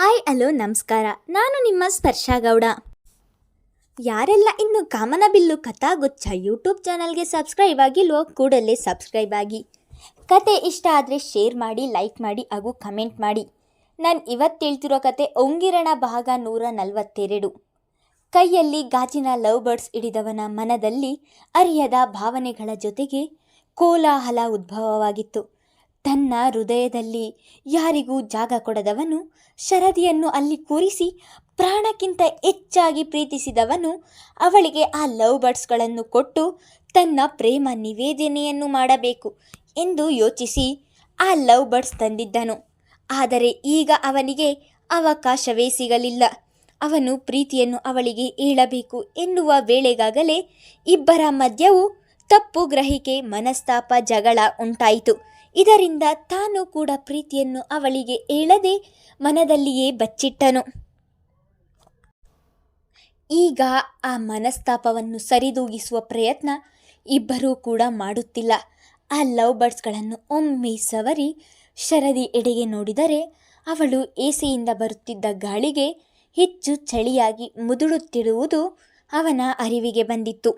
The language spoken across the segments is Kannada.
ಹಾಯ್, ಹಲೋ, ನಮಸ್ಕಾರ. ನಾನು ನಿಮ್ಮ ಸ್ಪರ್ಶ ಗೌಡ. ಯಾರೆಲ್ಲ ಇನ್ನು ಕಾಮನಬಿಲ್ಲು ಕಥಾಗುಚ್ಛ ಯೂಟ್ಯೂಬ್ ಚಾನಲ್ಗೆ ಸಬ್ಸ್ಕ್ರೈಬ್ ಆಗಿಲ್ವೋ ಕೂಡಲೇ ಸಬ್ಸ್ಕ್ರೈಬ್ ಆಗಿ. ಕತೆ ಇಷ್ಟ ಆದರೆ ಶೇರ್ ಮಾಡಿ ಲೈಕ್ ಮಾಡಿ ಹಾಗೂ ಕಮೆಂಟ್ ಮಾಡಿ. ನಾನು ಇವತ್ತು ಹೇಳ್ತಿರೋ ಕತೆ ಒಂಗಿರಣ ಭಾಗ ನೂರ ನಲವತ್ತೆರಡು. ಕೈಯಲ್ಲಿ ಗಾಜಿನ ಲವ್ ಬರ್ಡ್ಸ್ ಹಿಡಿದವನ ಮನದಲ್ಲಿ ಅರಿಯದ ಭಾವನೆಗಳ ಜೊತೆಗೆ ಕೋಲಾಹಲ ಉದ್ಭವವಾಗಿತ್ತು. ತನ್ನ ಹೃದಯದಲ್ಲಿ ಯಾರಿಗೂ ಜಾಗ ಕೊಡದವನು, ಶರದಿಯನ್ನು ಅಲ್ಲಿ ಕೂರಿಸಿ ಪ್ರಾಣಕ್ಕಿಂತ ಹೆಚ್ಚಾಗಿ ಪ್ರೀತಿಸಿದವನು, ಅವಳಿಗೆ ಆ ಲವ್ ಬರ್ಡ್ಸ್ಗಳನ್ನು ಕೊಟ್ಟು ತನ್ನ ಪ್ರೇಮ ನಿವೇದನೆಯನ್ನು ಮಾಡಬೇಕು ಎಂದು ಯೋಚಿಸಿ ಆ ಲವ್ ಬರ್ಡ್ಸ್ ತಂದಿದ್ದನು. ಆದರೆ ಈಗ ಅವನಿಗೆ ಅವಕಾಶವೇ ಸಿಗಲಿಲ್ಲ. ಅವನು ಪ್ರೀತಿಯನ್ನು ಅವಳಿಗೆ ಹೇಳಬೇಕು ಎನ್ನುವ ವೇಳೆಗಾಗಲೇ ಇಬ್ಬರ ಮಧ್ಯವು ತಪ್ಪು ಗ್ರಹಿಕೆ, ಮನಸ್ತಾಪ, ಜಗಳ ಉಂಟಾಯಿತು. ಇದರಿಂದ ತಾನು ಕೂಡ ಪ್ರೀತಿಯನ್ನು ಅವಳಿಗೆ ಹೇಳದೆ ಮನದಲ್ಲಿಯೇ ಬಚ್ಚಿಟ್ಟನು. ಈಗ ಆ ಮನಸ್ತಾಪವನ್ನು ಸರಿದೂಗಿಸುವ ಪ್ರಯತ್ನ ಇಬ್ಬರೂ ಕೂಡ ಮಾಡುತ್ತಿಲ್ಲ. ಆ ಲವ್ ಬರ್ಡ್ಸ್ಗಳನ್ನು ಒಮ್ಮೆ ಸವರಿ ಶರದಿ ಎಡೆಗೆ ನೋಡಿದರೆ ಅವಳು ಎಸಿಯಿಂದ ಬರುತ್ತಿದ್ದ ಗಾಳಿಗೆ ಹೆಚ್ಚು ಚಳಿಯಾಗಿ ಮುದುಡುತ್ತಿರುವುದು ಅವನ ಅರಿವಿಗೆ ಬಂದಿತ್ತು.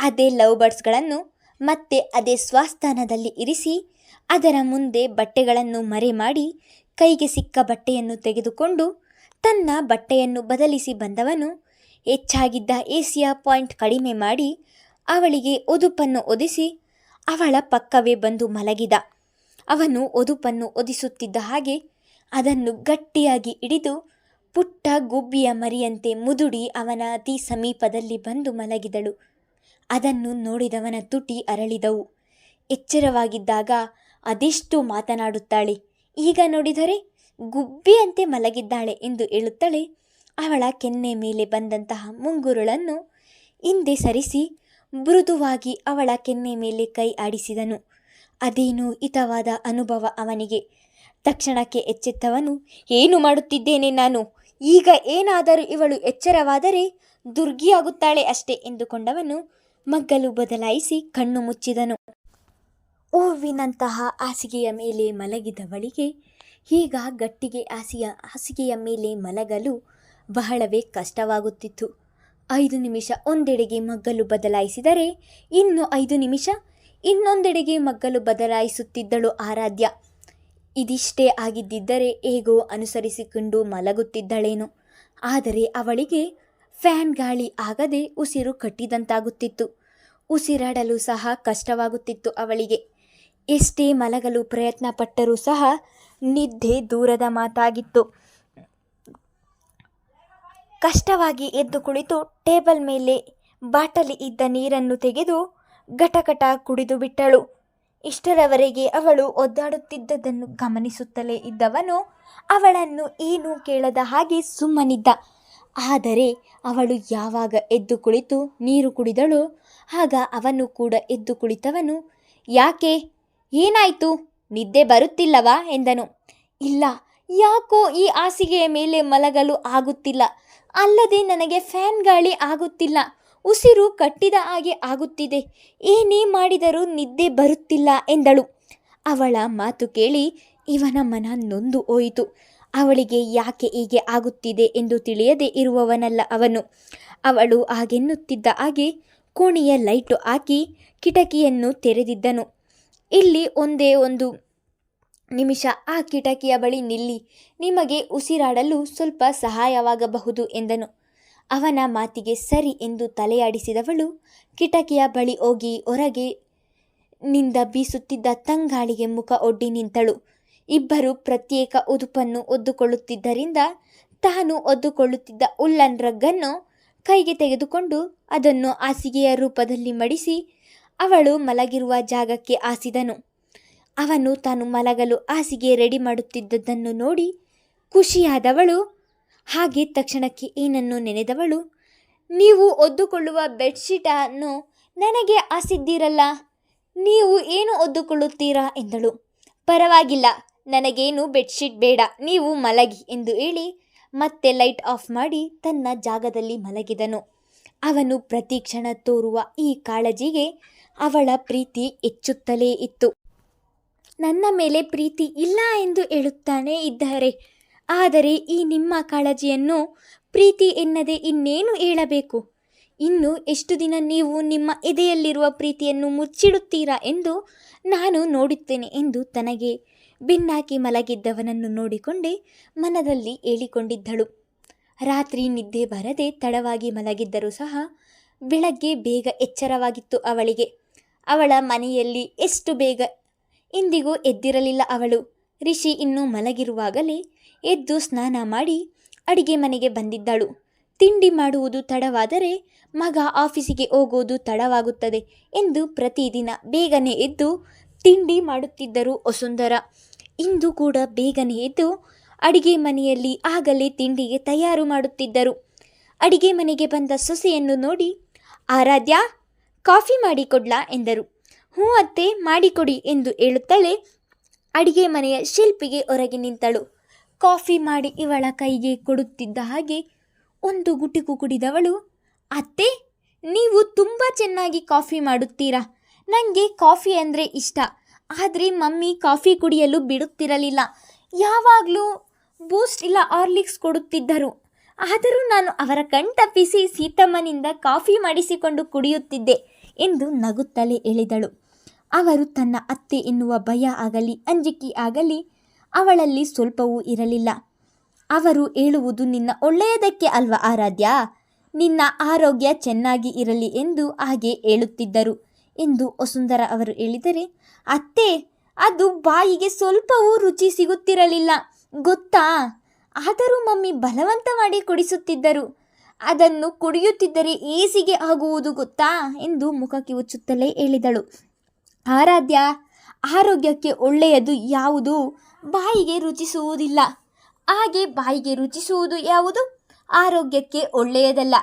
ಅದೇ ಲವ್ ಬರ್ಡ್ಸ್ಗಳನ್ನು ಮತ್ತೆ ಅದೇ ಸ್ವಸ್ಥಾನದಲ್ಲಿ ಇರಿಸಿ ಅದರ ಮುಂದೆ ಬಟ್ಟೆಗಳನ್ನು ಮರೆ ಮಾಡಿ ಕೈಗೆ ಸಿಕ್ಕ ಬಟ್ಟೆಯನ್ನು ತೆಗೆದುಕೊಂಡು ತನ್ನ ಬಟ್ಟೆಯನ್ನು ಬದಲಿಸಿ ಬಂದವನು ಹೆಚ್ಚಾಗಿದ್ದ ಏಸಿಯ ಪಾಯಿಂಟ್ ಕಡಿಮೆ ಮಾಡಿ ಅವಳಿಗೆ ಒದುಪನ್ನು ಒದಿಸಿ ಅವಳ ಪಕ್ಕವೇ ಬಂದು ಮಲಗಿದ. ಅವನು ಒದುಪನ್ನು ಒದಿಸುತ್ತಿದ್ದ ಹಾಗೆ ಅದನ್ನು ಗಟ್ಟಿಯಾಗಿ ಹಿಡಿದು ಪುಟ್ಟ ಗುಬ್ಬಿಯ ಮರಿಯಂತೆ ಮುದುಡಿ ಅವನ ಅತಿ ಸಮೀಪದಲ್ಲಿ ಬಂದು ಮಲಗಿದಳು. ಅದನ್ನು ನೋಡಿದವನ ತುಟಿ ಅರಳಿದವು. ಎಚ್ಚರವಾಗಿದ್ದಾಗ ಅದೆಷ್ಟು ಮಾತನಾಡುತ್ತಾಳೆ? ಈಗ ನೋಡಿದರೆ ಗುಬ್ಬಿಯಂತೆ ಮಲಗಿದ್ದಾಳೆ ಎಂದು ಹೇಳುತ್ತಲೇ ಅವಳ ಕೆನ್ನೆ ಮೇಲೆ ಬಂದಂತಹ ಮುಂಗುರುಳನ್ನು ಹಿಂದೆ ಸರಿಸಿ ಮೃದುವಾಗಿ ಅವಳ ಕೆನ್ನೆ ಮೇಲೆ ಕೈ ಆಡಿಸಿದನು. ಅದೇನು ಹಿತವಾದ ಅನುಭವ ಅವನಿಗೆ. ತಕ್ಷಣಕ್ಕೆ ಎಚ್ಚೆತ್ತವನು, ಏನು ಮಾಡುತ್ತಿದ್ದೇನೆ ನಾನು? ಈಗ ಏನಾದರೂ ಇವಳು ಎಚ್ಚರವಾದರೆ ದುರ್ಗಿಯಾಗುತ್ತಾಳೆ ಅಷ್ಟೇ ಎಂದುಕೊಂಡವನು ಮಗ್ಗಲು ಬದಲಾಯಿಸಿ ಕಣ್ಣು ಮುಚ್ಚಿದನು. ಹೂವಿನಂತಹ ಹಾಸಿಗೆಯ ಮೇಲೆ ಮಲಗಿದವಳಿಗೆ ಈಗ ಗಟ್ಟಿಗೆ ಹಾಸಿಯ, ಹಾಸಿಗೆಯ ಮೇಲೆ ಮಲಗಲು ಬಹಳವೇ ಕಷ್ಟವಾಗುತ್ತಿತ್ತು. ಐದು ನಿಮಿಷ ಒಂದೆಡೆಗೆ ಮಗ್ಗಲು ಬದಲಾಯಿಸಿದರೆ ಇನ್ನು ಐದು ನಿಮಿಷ ಇನ್ನೊಂದೆಡೆಗೆ ಮಗ್ಗಲು ಬದಲಾಯಿಸುತ್ತಿದ್ದಳು ಆರಾಧ್ಯ. ಇದಿಷ್ಟೇ ಆಗಿದ್ದಿದ್ದರೆ ಹೇಗೋ ಅನುಸರಿಸಿಕೊಂಡು ಮಲಗುತ್ತಿದ್ದಳೇನು. ಆದರೆ ಅವಳಿಗೆ ಫ್ಯಾನ್ ಗಾಳಿ ಆಗದೆ ಉಸಿರು ಕಟ್ಟಿದಂತಾಗುತ್ತಿತ್ತು. ಉಸಿರಾಡಲು ಸಹ ಕಷ್ಟವಾಗುತ್ತಿತ್ತು ಅವಳಿಗೆ. ಎಷ್ಟೇ ಮಲಗಲು ಪ್ರಯತ್ನ ಪಟ್ಟರೂ ಸಹ ನಿದ್ದೆ ದೂರದ ಮಾತಾಗಿತ್ತು. ಕಷ್ಟವಾಗಿ ಎದ್ದು ಕುಳಿತು ಟೇಬಲ್ ಮೇಲೆ ಬಾಟಲಿ ಇದ್ದ ನೀರನ್ನು ತೆಗೆದು ಘಟಘಟ ಕುಡಿದು ಬಿಟ್ಟಳು. ಇಷ್ಟರವರೆಗೆ ಅವಳು ಒದ್ದಾಡುತ್ತಿದ್ದದನ್ನು ಗಮನಿಸುತ್ತಲೇ ಇದ್ದವನು ಅವಳನ್ನು ಏನೂ ಕೇಳದ ಹಾಗೆ ಸುಮ್ಮನಿದ್ದ. ಆದರೆ ಅವಳು ಯಾವಾಗ ಎದ್ದು ಕುಳಿತು ನೀರು ಕುಡಿದಳು, ಆಗ ಅವನು ಕೂಡ ಎದ್ದು ಕುಳಿತವನು. ಯಾಕೆ? ಏನಾಯಿತು? ನಿದ್ದೆ ಬರುತ್ತಿಲ್ಲವಾ? ಎಂದನು. ಇಲ್ಲ, ಯಾಕೋ ಈ ಹಾಸಿಗೆಯ ಮೇಲೆ ಮಲಗಲು ಆಗುತ್ತಿಲ್ಲ. ಅಲ್ಲದೆ ನನಗೆ ಫ್ಯಾನ್ ಗಾಳಿ ಆಗುತ್ತಿಲ್ಲ. ಉಸಿರು ಕಟ್ಟಿದ ಹಾಗೆ ಆಗುತ್ತಿದೆ. ಏನೇ ಮಾಡಿದರೂ ನಿದ್ದೆ ಬರುತ್ತಿಲ್ಲ ಎಂದಳು. ಅವಳ ಮಾತು ಕೇಳಿ ಇವನ ಮನ ನೊಂದು ಹೋಯಿತು. ಅವಳಿಗೆ ಯಾಕೆ ಹೀಗೆ ಆಗುತ್ತಿದೆ ಎಂದು ತಿಳಿಯದೆ ಇರುವವನಲ್ಲ ಅವನು. ಅವಳು ಹಾಗೆನ್ನುತ್ತಿದ್ದ ಹಾಗೆ ಕೋಣೆಯ ಲೈಟು ಹಾಕಿ ಕಿಟಕಿಯನ್ನು ತೆರೆದಿದ್ದನು. ಇಲ್ಲಿ ಒಂದೇ ಒಂದು ನಿಮಿಷ, ಆ ಕಿಟಕಿಯ ಬಳಿ ನಿಲ್ಲಿ. ನಿಮಗೆ ಉಸಿರಾಡಲು ಸ್ವಲ್ಪ ಸಹಾಯವಾಗಬಹುದು ಎಂದನು. ಅವನ ಮಾತಿಗೆ ಸರಿ ಎಂದು ತಲೆಯಾಡಿಸಿದವಳು ಕಿಟಕಿಯ ಬಳಿ ಹೋಗಿ ಹೊರಗೆ ನಿಂದ ಬೀಸುತ್ತಿದ್ದ ತಂಗಾಳಿಗೆ ಮುಖ ಒಡ್ಡಿ ನಿಂತಳು. ಇಬ್ಬರು ಪ್ರತ್ಯೇಕ ಉದುಪನ್ನು ಒದ್ದುಕೊಳ್ಳುತ್ತಿದ್ದರಿಂದ ತಾನು ಒದ್ದುಕೊಳ್ಳುತ್ತಿದ್ದ ಉಲ್ಲನ್ ರಗ್ಗನ್ನು ಕೈಗೆ ತೆಗೆದುಕೊಂಡು ಅದನ್ನು ಹಾಸಿಗೆಯ ರೂಪದಲ್ಲಿ ಮಡಿಸಿ ಅವಳು ಮಲಗಿರುವ ಜಾಗಕ್ಕೆ ಆಸಿದನು. ಅವನು ತಾನು ಮಲಗಲು ಹಾಸಿಗೆ ರೆಡಿ ಮಾಡುತ್ತಿದ್ದದ್ದನ್ನು ನೋಡಿ ಖುಷಿಯಾದವಳು. ಹಾಗೆ ತಕ್ಷಣಕ್ಕೆ ಏನನ್ನು ನೆನೆದವಳು? ನೀವು ಒದ್ದುಕೊಳ್ಳುವ ಬೆಡ್ಶೀಟನ್ನು ನನಗೆ ಆಸಿದ್ದೀರಲ್ಲ ನೀವು ಏನು ಒದ್ದುಕೊಳ್ಳುತ್ತೀರಾ? ಎಂದಳು. ಪರವಾಗಿಲ್ಲ, ನನಗೇನು ಬೆಡ್ಶೀಟ್ ಬೇಡ. ನೀವು ಮಲಗಿ ಎಂದು ಹೇಳಿ ಮತ್ತೆ ಲೈಟ್ ಆಫ್ ಮಾಡಿ ತನ್ನ ಜಾಗದಲ್ಲಿ ಮಲಗಿದನು. ಅವನು ಪ್ರತಿ ಕ್ಷಣ ತೋರುವ ಈ ಕಾಳಜಿಗೆ ಅವಳ ಪ್ರೀತಿ ಹೆಚ್ಚುತ್ತಲೇ ಇತ್ತು. ನನ್ನ ಮೇಲೆ ಪ್ರೀತಿ ಇಲ್ಲ ಎಂದು ಹೇಳುತ್ತಾನೆ ಇದ್ದಾರೆ. ಆದರೆ ಈ ನಿಮ್ಮ ಕಾಳಜಿಯನ್ನು ಪ್ರೀತಿ ಎನ್ನದೆ ಇನ್ನೇನು ಹೇಳಬೇಕು? ಇನ್ನು ಎಷ್ಟು ದಿನ ನೀವು ನಿಮ್ಮ ಎದೆಯಲ್ಲಿರುವ ಪ್ರೀತಿಯನ್ನು ಮುಚ್ಚಿಡುತ್ತೀರಾ ಎಂದು ನಾನು ನೋಡುತ್ತೇನೆ ಎಂದು ತನಗೆ ಬೆನ್ನಾಕಿ ಮಲಗಿದ್ದವನನ್ನು ನೋಡಿಕೊಂಡೇ ಮನದಲ್ಲಿ ಹೇಳಿಕೊಂಡಿದ್ದಳು. ರಾತ್ರಿ ನಿದ್ದೆ ಬರದೆ ತಡವಾಗಿ ಮಲಗಿದ್ದರೂ ಸಹ ಬೆಳಗ್ಗೆ ಬೇಗ ಎಚ್ಚರವಾಗಿತ್ತು ಅವಳಿಗೆ. ಅವಳ ಮನೆಯಲ್ಲಿ ಎಷ್ಟು ಬೇಗ ಇಂದಿಗೂ ಎದ್ದಿರಲಿಲ್ಲ ಅವಳು. ರಿಷಿ ಇನ್ನೂ ಮಲಗಿರುವಾಗಲೇ ಎದ್ದು ಸ್ನಾನ ಮಾಡಿ ಅಡಿಗೆ ಮನೆಗೆ ಬಂದಿದ್ದಳು. ತಿಂಡಿ ಮಾಡುವುದು ತಡವಾದರೆ ಮಗ ಆಫೀಸಿಗೆ ಹೋಗುವುದು ತಡವಾಗುತ್ತದೆ ಎಂದು ಪ್ರತಿದಿನ ಬೇಗನೆ ಎದ್ದು ತಿಂಡಿ ಮಾಡುತ್ತಿದ್ದರು ವಸುಂಧರ. ಇಂದು ಕೂಡ ಬೇಗನೆ ಎದ್ದು ಅಡಿಗೆ ಮನೆಯಲ್ಲಿ ಆಗಲೇ ತಿಂಡಿಗೆ ತಯಾರು ಮಾಡುತ್ತಿದ್ದರು. ಅಡಿಗೆ ಮನೆಗೆ ಬಂದ ಸೊಸೆಯನ್ನು ನೋಡಿ, ಆರಾಧ್ಯ ಕಾಫಿ ಮಾಡಿಕೊಡ್ಲಾ ಎಂದರು. ಹ್ಞೂ ಅತ್ತೆ, ಮಾಡಿಕೊಡಿ ಎಂದು ಹೇಳುತ್ತಲೇ ಅಡಿಗೆ ಮನೆಯ ಶಿಲ್ಪಿಗೆ ಹೊರಗೆ ನಿಂತಳು. ಕಾಫಿ ಮಾಡಿ ಇವಳ ಕೈಗೆ ಕೊಡುತ್ತಿದ್ದ ಹಾಗೆ ಒಂದು ಗುಟಿಕು ಕುಡಿದವಳು, ಅತ್ತೆ, ನೀವು ತುಂಬ ಚೆನ್ನಾಗಿ ಕಾಫಿ ಮಾಡುತ್ತೀರಾ? ನನಗೆ ಕಾಫಿ ಅಂದರೆ ಇಷ್ಟ. ಆದರೆ ಮಮ್ಮಿ ಕಾಫಿ ಕುಡಿಯಲು ಬಿಡುತ್ತಿರಲಿಲ್ಲ. ಯಾವಾಗಲೂ ಬೂಸ್ಟ್ ಇಲ್ಲ ಆರ್ಲಿಕ್ಸ್ ಕೊಡುತ್ತಿದ್ದರು. ಆದರೂ ನಾನು ಅವರ ಕಣ್ತಪ್ಪಿಸಿ ಸೀತಮ್ಮನಿಂದ ಕಾಫಿ ಮಾಡಿಸಿಕೊಂಡು ಕುಡಿಯುತ್ತಿದ್ದೆ. ಎಂದು ನಗುತ್ತಲೇ ಎಳೆದಳು ಅವರು ತನ್ನ ಅತ್ತೆ ಎನ್ನುವ ಭಯ ಆಗಲಿ, ಅಂಜಿಕೆ ಆಗಲಿ, ಅವಳಲ್ಲಿ ಸ್ವಲ್ಪವೂ ಇರಲಿಲ್ಲ. ಅವರು ಹೇಳುವುದು, ನಿನ್ನ ಒಳ್ಳೆಯದಕ್ಕೆ ಅಲ್ವ ಆರಾಧ್ಯ? ನಿನ್ನ ಆರೋಗ್ಯ ಚೆನ್ನಾಗಿ ಇರಲಿ ಎಂದು ಹಾಗೆ ಹೇಳುತ್ತಿದ್ದರು ಎಂದು ವಸುಂಧರ ಅವರು ಹೇಳಿದರೆ, ಅತ್ತೆ, ಅದು ಬಾಯಿಗೆ ಸ್ವಲ್ಪವೂ ರುಚಿ ಸಿಗುತ್ತಿರಲಿಲ್ಲ. ಗೊತ್ತಾ? ಆದರೂ ಮಮ್ಮಿ ಬಲವಂತ ಮಾಡಿ ಕುಡಿಸುತ್ತಿದ್ದರು. ಅದನ್ನು ಕುಡಿಯುತ್ತಿದ್ದರೆ ಏಸಿಗೆ ಆಗುವುದು ಗೊತ್ತಾ ಎಂದು ಮುಖಕ್ಕೆ ಉಚ್ಚುತ್ತಲೇ ಹೇಳಿದಳು. ಆರಾಧ್ಯ, ಆರೋಗ್ಯಕ್ಕೆ ಒಳ್ಳೆಯದು ಯಾವುದು? ಬಾಯಿಗೆ ರುಚಿಸುವುದಿಲ್ಲ. ಹಾಗೆ ಬಾಯಿಗೆ ರುಚಿಸುವುದು ಯಾವುದು? ಆರೋಗ್ಯಕ್ಕೆ ಒಳ್ಳೆಯದಲ್ಲ.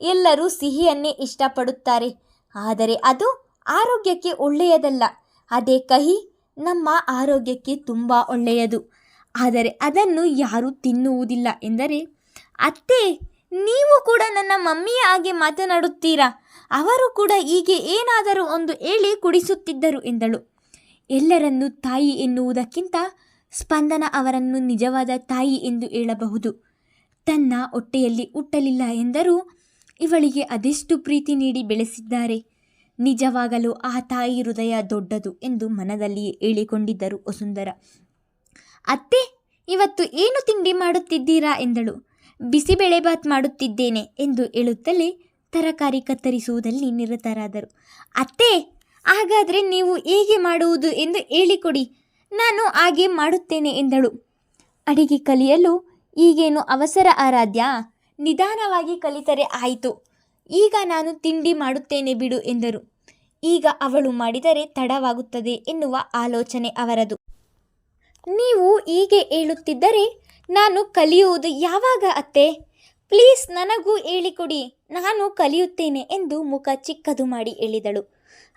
ಎಲ್ಲರೂ ಸಿಹಿಯನ್ನೇ ಇಷ್ಟಪಡುತ್ತಾರೆ. ಆದರೆ ಅದು ಆರೋಗ್ಯಕ್ಕೆ ಒಳ್ಳೆಯದಲ್ಲ. ಅದೇ ಕಹಿ ನಮ್ಮ ಆರೋಗ್ಯಕ್ಕೆ ತುಂಬ ಒಳ್ಳೆಯದು. ಆದರೆ ಅದನ್ನು ಯಾರೂ ತಿನ್ನುವುದಿಲ್ಲ ಎಂದರೆ, ಅತ್ತೆ ನೀವು ಕೂಡ ನನ್ನ ಮಮ್ಮಿಯ ಹಾಗೆ ಮಾತನಾಡುತ್ತೀರಾ? ಅವರು ಕೂಡ ಹೀಗೆ ಏನಾದರೂ ಒಂದು ಹೇಳಿ ಕುಡಿಸುತ್ತಿದ್ದರು ಎಂದಳು. ಎಲ್ಲರನ್ನು ತಾಯಿ ಎನ್ನುವುದಕ್ಕಿಂತ ಸ್ಪಂದನ ಅವರನ್ನು ನಿಜವಾದ ತಾಯಿ ಎಂದು ಹೇಳಬಹುದು. ತನ್ನ ಹೊಟ್ಟೆಯಲ್ಲಿ ಹುಟ್ಟಲಿಲ್ಲ ಎಂದರೂ ಇವಳಿಗೆ ಅದೆಷ್ಟು ಪ್ರೀತಿ ನೀಡಿ ಬೆಳೆಸಿದ್ದಾರೆ? ನಿಜವಾಗಲೂ ಆ ತಾಯಿ ಹೃದಯ ದೊಡ್ಡದು ಎಂದು ಮನದಲ್ಲಿ ಹೇಳಿಕೊಂಡಿದ್ದರು ವಸುಂಧರ. ಅತ್ತೆ, ಇವತ್ತು ಏನು ತಿಂಡಿ ಮಾಡುತ್ತಿದ್ದೀರಾ? ಎಂದಳು. ಬಿಸಿಬೇಳೆಬಾತ್ ಮಾಡುತ್ತಿದ್ದೇನೆ ಎಂದು ಹೇಳುತ್ತಲೇ ತರಕಾರಿ ಕತ್ತರಿಸುವುದಲ್ಲಿ ನಿರತರಾದರು. ಅತ್ತೆ, ಹಾಗಾದರೆ ನೀವು ಹೇಗೆ ಮಾಡುವುದು ಎಂದು ಹೇಳಿಕೊಡಿ. ನಾನು ಹಾಗೆ ಮಾಡುತ್ತೇನೆ ಎಂದಳು. ಅಡಿಗೆ ಕಲಿಯಲು ಈಗೇನು ಅವಸರ ಆರಾಧ್ಯ? ನಿಧಾನವಾಗಿ ಕಲಿತರೆ ಆಯಿತು. ಈಗ ನಾನು ತಿಂಡಿ ಮಾಡುತ್ತೇನೆ ಬಿಡು ಎಂದರು. ಈಗ ಅವಳು ಮಾಡಿದರೆ ತಡವಾಗುತ್ತದೆ ಎನ್ನುವ ಆಲೋಚನೆ ಅವರದು. ನೀವು ಹೀಗೆ ಹೇಳುತ್ತಿದ್ದರೆ ನಾನು ಕಲಿಯುವುದು ಯಾವಾಗ ಅತ್ತೆ? ಪ್ಲೀಸ್ ನನಗೂ ಹೇಳಿಕೊಡಿ. ನಾನು ಕಲಿಯುತ್ತೇನೆ ಎಂದು ಮುಖ ಚಿಕ್ಕದು ಮಾಡಿ ಹೇಳಿದಳು.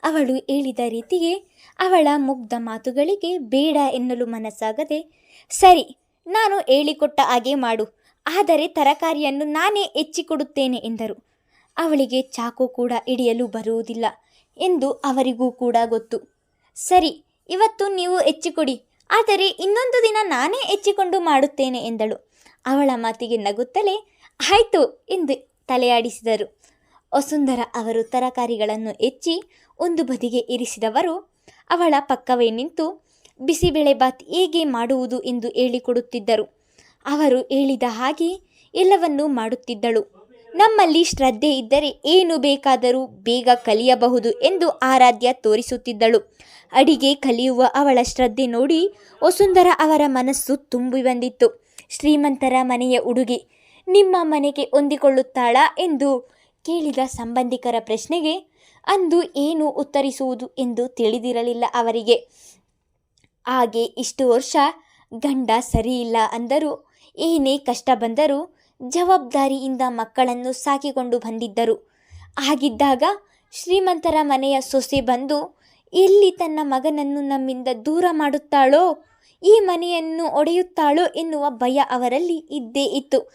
ಅವಳು ಹೇಳಿದ ರೀತಿಗೆ ಅವಳ ಮುಗ್ಧ ಮಾತುಗಳಿಗೆ ಬೇಡ ಎನ್ನಲು ಮನಸ್ಸಾಗದೆ, ಸರಿ, ನಾನು ಹೇಳಿಕೊಟ್ಟ ಹಾಗೆ ಮಾಡು. ಆದರೆ ತರಕಾರಿಯನ್ನು ನಾನೇ ಹೆಚ್ಚಿಕೊಡುತ್ತೇನೆ ಎಂದರು. ಅವಳಿಗೆ ಚಾಕು ಕೂಡ ಹಿಡಿಯಲು ಬರುವುದಿಲ್ಲ ಎಂದು ಅವರಿಗೂ ಕೂಡ ಗೊತ್ತು. ಸರಿ, ಇವತ್ತು ನೀವು ಹೆಚ್ಚಿಕೊಡಿ. ಆದರೆ ಇನ್ನೊಂದು ದಿನ ನಾನೇ ಹೆಚ್ಚಿಕೊಂಡು ಮಾಡುತ್ತೇನೆ ಎಂದಳು. ಅವಳ ಮಾತಿಗೆ ನಗುತ್ತಲೇ, ಆಯಿತು, ಎಂದು ತಲೆಯಾಡಿಸಿದರು. ವಸುಂಧರ ಅವರು ತರಕಾರಿಗಳನ್ನು ಹೆಚ್ಚಿ ಒಂದು ಬದಿಗೆ ಇರಿಸಿದವರು, ಅವಳ ಪಕ್ಕವೇ ನಿಂತು ಬಿಸಿಬೇಳೆಬಾತ್ ಹೇಗೆ ಮಾಡುವುದು? ಎಂದು ಹೇಳಿಕೊಡುತ್ತಿದ್ದರು. ಅವರು ಹೇಳಿದ ಹಾಗೆ ಎಲ್ಲವನ್ನೂ ಮಾಡುತ್ತಿದ್ದಳು. ನಮ್ಮಲ್ಲಿ ಶ್ರದ್ಧೆ ಇದ್ದರೆ ಏನು ಬೇಕಾದರೂ ಬೇಗ ಕಲಿಯಬಹುದು ಎಂದು ಆರಾಧ್ಯ ತೋರಿಸುತ್ತಿದ್ದಳು. ಅಡಿಗೆ ಕಲಿಯುವ ಅವಳ ಶ್ರದ್ಧೆ ನೋಡಿ ವಸುಂಧರ ಅವರ ಮನಸ್ಸು ತುಂಬಿ ಬಂದಿತ್ತು. ಶ್ರೀಮಂತರ ಮನೆಯ ಉಡುಗೆ, ನಿಮ್ಮ ಮನೆಗೆ ಹೊಂದಿಕೊಳ್ಳುತ್ತಾಳಾ ಎಂದು ಕೇಳಿದ ಸಂಬಂಧಿಕರ ಪ್ರಶ್ನೆಗೆ ಅಂದು ಏನು ಉತ್ತರಿಸುವುದು ಎಂದು ತಿಳಿದಿರಲಿಲ್ಲ ಅವರಿಗೆ. ಹಾಗೆ ಇಷ್ಟು ವರ್ಷ ಗಂಡ ಸರಿಯಿಲ್ಲ ಅಂದರೂ ಏನೇ ಕಷ್ಟ ಬಂದರೂ ಜವಾಬ್ದಾರಿಯಿಂದ ಮಕ್ಕಳನ್ನು ಸಾಕಿಕೊಂಡು ಬಂದಿದ್ದರು. ಹಾಗಿದ್ದಾಗ ಶ್ರೀಮಂತರ ಮನೆಯ ಸೊಸೆ ಬಂದು, ಎಲ್ಲಿ ತನ್ನ ಮಗನನ್ನು ನಮ್ಮಿಂದ ದೂರ ಮಾಡುತ್ತಾಳೋ, ಈ ಮನೆಯನ್ನು ಒಡೆಯುತ್ತಾಳೋ ಎನ್ನುವ ಭಯ ಅವರಲ್ಲಿ ಇದ್ದೇ ಇತ್ತು.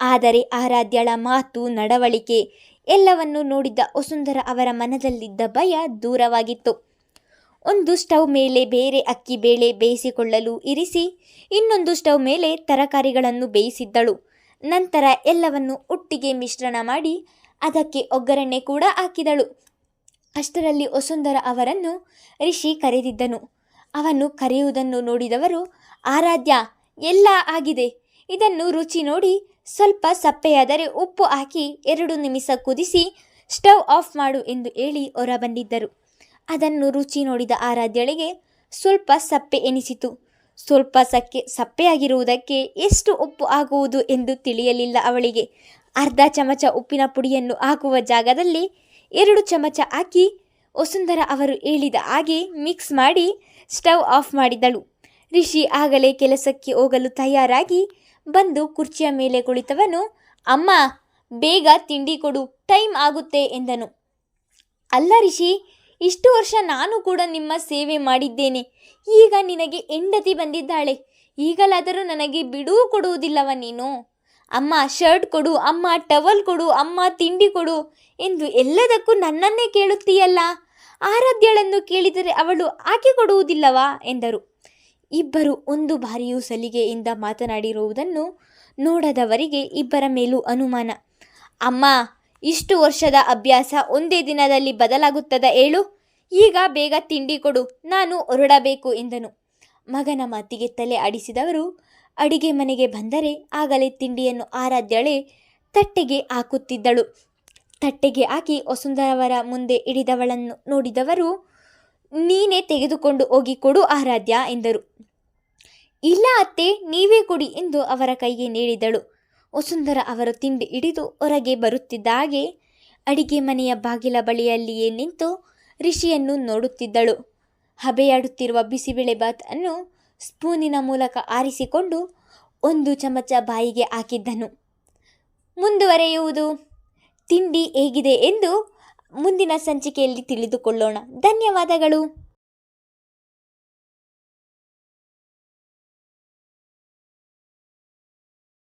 ಆದರೆ ಆರಾಧ್ಯಳ ಮಾತು, ನಡವಳಿಕೆ ಎಲ್ಲವನ್ನು ನೋಡಿದ್ದ ವಸುಂಧರ ಅವರ ಮನದಲ್ಲಿದ್ದ ಭಯ ದೂರವಾಗಿತ್ತು. ಒಂದು ಸ್ಟವ್ ಮೇಲೆ ಬೇರೆ ಅಕ್ಕಿ ಬೇಳೆ ಬೇಯಿಸಿಕೊಳ್ಳಲು ಇರಿಸಿ, ಇನ್ನೊಂದು ಸ್ಟವ್ ಮೇಲೆ ತರಕಾರಿಗಳನ್ನು ಬೇಯಿಸಿದ್ದಳು. ನಂತರ ಎಲ್ಲವನ್ನು ಒಟ್ಟಿಗೆ ಮಿಶ್ರಣ ಮಾಡಿ ಅದಕ್ಕೆ ಒಗ್ಗರಣೆ ಕೂಡ ಹಾಕಿದಳು. ಅಷ್ಟರಲ್ಲಿ ವಸುಂಧರ ಅವರನ್ನು ರಿಷಿ ಕರೆದಿದ್ದನು. ಅವನು ಕರೆಯುವುದನ್ನು ನೋಡಿದವರು, ಆರಾಧ್ಯ, ಎಲ್ಲ ಆಗಿದೆ. ಇದನ್ನು ರುಚಿ ನೋಡಿ ಸ್ವಲ್ಪ ಸಪ್ಪೆಯಾದರೆ ಉಪ್ಪು ಹಾಕಿ ಎರಡು ನಿಮಿಷ ಕುದಿಸಿ ಸ್ಟವ್ ಆಫ್ ಮಾಡು ಎಂದು ಹೇಳಿ ಹೊರಬಂದಿದ್ದರು. ಅದನ್ನು ರುಚಿ ನೋಡಿದ ಆರಾಧ್ಯಳಿಗೆ ಸ್ವಲ್ಪ ಸಪ್ಪೆ ಎನಿಸಿತು. ಸ್ವಲ್ಪ ಸಕ್ಕೆ, ಸಪ್ಪೆಯಾಗಿರುವುದಕ್ಕೆ ಎಷ್ಟು ಉಪ್ಪು ಆಗುವುದು ಎಂದು ತಿಳಿಯಲಿಲ್ಲ ಅವಳಿಗೆ. ಅರ್ಧ ಚಮಚ ಉಪ್ಪಿನ ಪುಡಿಯನ್ನು ಹಾಕುವ ಜಾಗದಲ್ಲಿ ಎರಡು ಚಮಚ ಹಾಕಿ ವಸುಂಧರ ಅವರು ಹೇಳಿದ ಹಾಗೆ ಮಿಕ್ಸ್ ಮಾಡಿ ಸ್ಟವ್ ಆಫ್ ಮಾಡಿದಳು. ರಿಷಿ ಆಗಲೇ ಕೆಲಸಕ್ಕೆ ಹೋಗಲು ತಯಾರಾಗಿ ಬಂದು ಕುರ್ಚಿಯ ಮೇಲೆ ಕುಳಿತವನು, ಅಮ್ಮ, ಬೇಗ ತಿಂಡಿ ಕೊಡು, ಟೈಮ್ ಆಗುತ್ತೆ ಎಂದನು. ಅಲ್ಲ ರಿಷಿ ಇಷ್ಟು ವರ್ಷ ನಾನು ಕೂಡ ನಿಮ್ಮ ಸೇವೆ ಮಾಡಿದ್ದೇನೆ. ಈಗ ನಿನಗೆ ಹೆಂಡತಿ ಬಂದಿದ್ದಾಳೆ. ಈಗಲಾದರೂ ನನಗೆ ಬಿಡುವು ಕೊಡುವುದಿಲ್ಲವ ನೀನು. ಅಮ್ಮ, ಶರ್ಟ್ ಕೊಡು, ಅಮ್ಮ, ಟವಲ್ ಕೊಡು, ಅಮ್ಮ, ತಿಂಡಿ ಕೊಡು ಎಂದು ಎಲ್ಲದಕ್ಕೂ ನನ್ನನ್ನೇ ಕೇಳುತ್ತೀಯಲ್ಲ? ಆರಾಧ್ಯಳನ್ನು ಕೇಳಿದರೆ ಅವಳು ಆಕೆ ಕೊಡುವುದಿಲ್ಲವಾ? ಎಂದರು. ಇಬ್ಬರು ಒಂದು ಬಾರಿಯೂ ಸಲಿಗೆಯಿಂದ ಮಾತನಾಡಿರುವುದನ್ನು ನೋಡದವರಿಗೆ ಇಬ್ಬರ ಮೇಲೂ ಅನುಮಾನ. ಅಮ್ಮ ಇಷ್ಟು ವರ್ಷದ ಅಭ್ಯಾಸ ಒಂದೇ ದಿನದಲ್ಲಿ ಬದಲಾಗುತ್ತದೆ ಹೇಳು? ಈಗ ಬೇಗ ತಿಂಡಿ ಕೊಡು, ನಾನು ಹೊರಡಬೇಕು ಎಂದನು. ಮಗನ ಮಾತಿಗೆ ತಲೆ ಆಡಿಸಿದವರು, ಅಡಿಗೆ ಮನೆಗೆ ಬಂದರೆ ಆಗಲೇ ತಿಂಡಿಯನ್ನು ಆರಾಧ್ಯಳೆ ತಟ್ಟೆಗೆ ಹಾಕುತ್ತಿದ್ದಳು. ತಟ್ಟೆಗೆ ಹಾಕಿ ವಸುಂಧರವರ ಮುಂದೆ ಹಿಡಿದವಳನ್ನು ನೋಡಿದವರು, ನೀನೇ ತೆಗೆದುಕೊಂಡು ಹೋಗಿ ಕೊಡು ಆರಾಧ್ಯ ಎಂದರು. ಇಲ್ಲ ಅತ್ತೆ, ನೀವೇ ಕೊಡಿ ಎಂದು ಅವರ ಕೈಗೆ ನೀಡಿದಳು. ವಸುಂಧರ ಅವರು ತಿಂಡಿ ಹಿಡಿದು ಹೊರಗೆ ಬರುತ್ತಿದ್ದಾಗೆ ಅಡಿಗೆ ಮನೆಯ ಬಾಗಿಲ ಬಳಿಯಲ್ಲಿಯೇ ನಿಂತು ರಿಷಿಯನ್ನು ನೋಡುತ್ತಿದ್ದಳು. ಹಬೆಯಾಡುತ್ತಿರುವ ಬಿಸಿಬೇಳೆಬಾತ್ ಅನ್ನು ಸ್ಪೂನಿನ ಮೂಲಕ ಆರಿಸಿಕೊಂಡು ಒಂದು ಚಮಚ ಬಾಯಿಗೆ ಹಾಕಿದ್ದನು. ಮುಂದುವರೆಯುವುದು. ತಿಂಡಿ ಹೇಗಿದೆ ಎಂದು ಮುಂದಿನ ಸಂಚಿಕೆಯಲ್ಲಿ ತಿಳಿದುಕೊಳ್ಳೋಣ. ಧನ್ಯವಾದಗಳು.